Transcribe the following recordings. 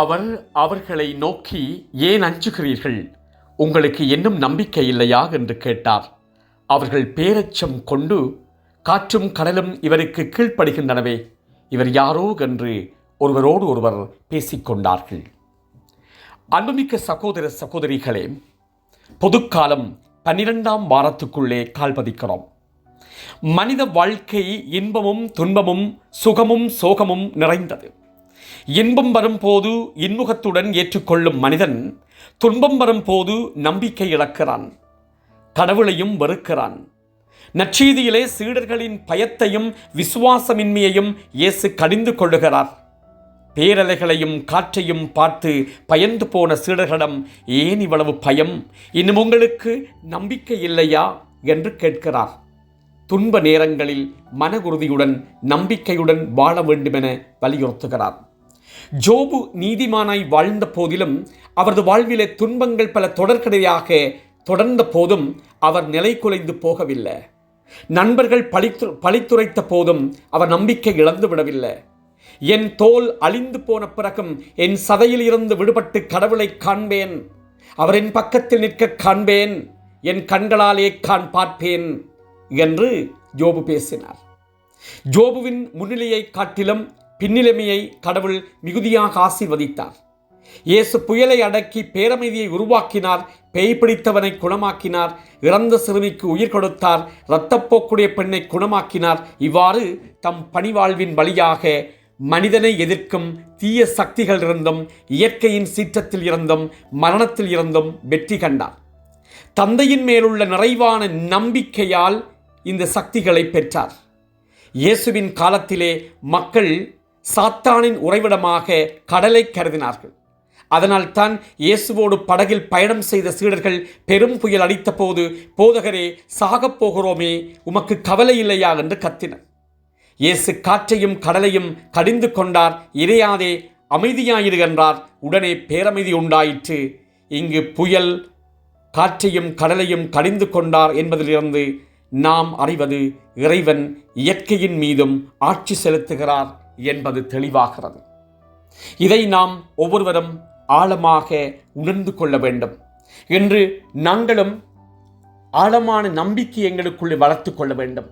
அவர் அவர்களை நோக்கி ஏன் அஞ்சுகிறீர்கள்? உங்களுக்கு இன்னும் நம்பிக்கை இல்லையா? என்று கேட்டார். அவர்கள் பேரச்சம் கொண்டு காற்றும் கடலும் இவருக்கு கீழ்ப்படுகின்றனவே இவர் யாரோ? என்று ஒருவரோடு ஒருவர் பேசிக்கொண்டார்கள் அன்புமிக்க சகோதர சகோதரிகளே பொதுக்காலம் பன்னிரெண்டாம் வாரத்துக்குள்ளே கால்பதிக்கிறோம் மனித வாழ்க்கை இன்பமும் துன்பமும் சுகமும் சோகமும் நிறைந்தது. இன்பம் வரும்போது இன்முகத்துடன் ஏற்றுக்கொள்ளும் மனிதன் துன்பம் வரும்போது நம்பிக்கை இழக்கிறான் கடவுளையும் வெறுக்கிறான். நற்செய்தியிலே சீடர்களின் பயத்தையும் விசுவாசமின்மையையும் இயேசு கடிந்து கொள்ளுகிறார். பேரலைகளையும் காற்றையும் பார்த்து பயந்து போன சீடர்களிடம் ஏன் இவ்வளவு பயம்? இன்னும் உங்களுக்கு நம்பிக்கை இல்லையா? என்று கேட்கிறார். துன்ப நேரங்களில் மன உறுதியுடன் நம்பிக்கையுடன் வாழ வேண்டுமென வலியுறுத்துகிறார். ஜோபு நீதிமானாய் வாழ்ந்த போதிலும் அவரது வாழ்விலே துன்பங்கள் பல தொடர்கடையாக தொடர்ந்த போதும் அவர் நிலை குலைந்து போகவில்லை. நண்பர்கள் பழித்து பழித்துரைத்த போதும் அவர் நம்பிக்கை இழந்து விடவில்லை. என் தோல் அழிந்து போன பிறகும் என் சதையில் இருந்து விடுபட்டு கடவுளை காண்பேன். அவரின் பக்கத்தில் நிற்க காண்பேன். என் கண்களாலே காண் பார்ப்பேன் என்று ஜோபு பேசினார். ஜோபுவின் முன்னிலையை காட்டிலும் பின்னிலைமையை கடவுள் மிகுதியாக ஆசீர்வதித்தார். இயேசு புயலை அடக்கி பேரமைதியை உருவாக்கினார் பேய் பிடித்தவனை குணமாக்கினார் இறந்த சிறுமிக்கு உயிர் கொடுத்தார் இரத்தப்போக்குடைய பெண்ணை குணமாக்கினார். இவ்வாறு தம் பணிவாழ்வின் வழியாக மனிதனை எதிர்க்கும் தீய சக்திகள் இருந்தும் இயற்கையின் சீற்றத்தில் இருந்தும் மரணத்தில் இருந்தும் வெற்றி கண்டார். தந்தையின் மேலுள்ள நிறைவான நம்பிக்கையால் இந்த சக்திகளை பெற்றார். இயேசுவின் காலத்திலே மக்கள் சாத்தானின் உறைவிடமாக கடலை கருதினார்கள். அதனால்தான் இயேசுவோடு படகில் பயணம் செய்த சீடர்கள் பெரும் புயல் அடித்தபோது போதகரே சாகப் போகிறோமே உமக்கு கவலை இல்லையா? என்று கத்தினர். இயேசு காற்றையும் கடலையும் கடிந்து கொண்டார். இறையாதே அமைதியாயிரு என்றார். உடனே பேரமைதி உண்டாயிற்று. இங்கு புயல் காற்றையும் கடலையும் கடிந்து கொண்டார் என்பதிலிருந்து நாம் அறிவது இறைவன் இயற்கையின் மீதும் ஆட்சி செலுத்துகிறார். என்பது தெளிவாகிறது. இதை நாம் ஒவ்வொருவரும் ஆழமாக உணர்ந்து கொள்ள வேண்டும். என்று நாங்களும் ஆழமான நம்பிக்கை எங்களுக்குள்ளே வளர்த்து கொள்ள வேண்டும்.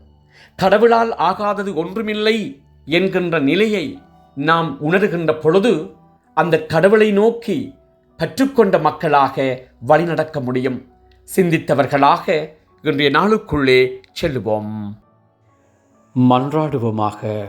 கடவுளால் ஆகாதது ஒன்றுமில்லை என்கின்ற நிலையை நாம் உணர்கின்ற பொழுது அந்த கடவுளை நோக்கி கற்றுக்கொண்ட மக்களாக வழிநடக்க முடியும். சிந்தித்தவர்களாக இன்றைய நாளுக்குள்ளே செல்லுவோம். மன்றாடுவோமாக.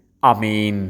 அமேன்